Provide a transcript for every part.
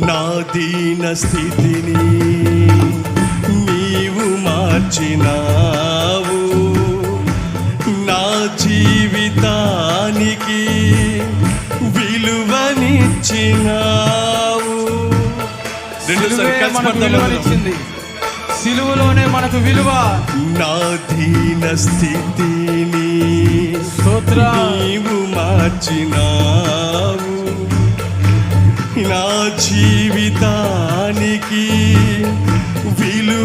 నా దీన స్థితిని నీవు మార్చినావు. నా జీవితానికి విలువనిచ్చినావు? విలువనిచ్చింది. సిలువలోనే మనకు విలువ. నా దీన స్థితిని స్తోత్ర. నీవు మార్చినావు. నా జీవితానికి విలువనిచ్చినావు.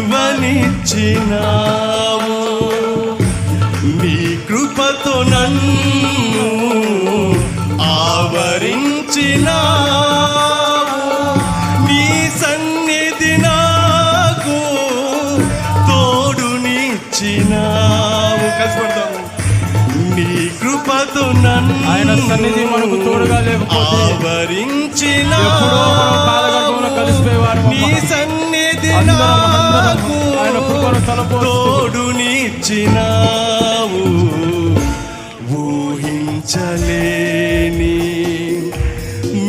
నీ కృపతో నన్ను ఆవరించినావు. నీ సన్నిధి నాకు తోడునిచ్చినా కృపతో నన్ను ఆయన సన్నిధి మనకు తోడుగా లేకపోతే ఆవరించిన ఎప్పుడో మనం కలిసిపోయేవారు నీ సన్నిధి నాకు ఆయన కృపను తోడునిచ్చినావు. ఊహించలేని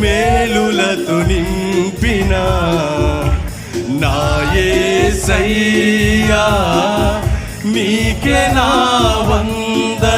మేలులతో నింపిన నాయసయ్యా నీకే నా వందనం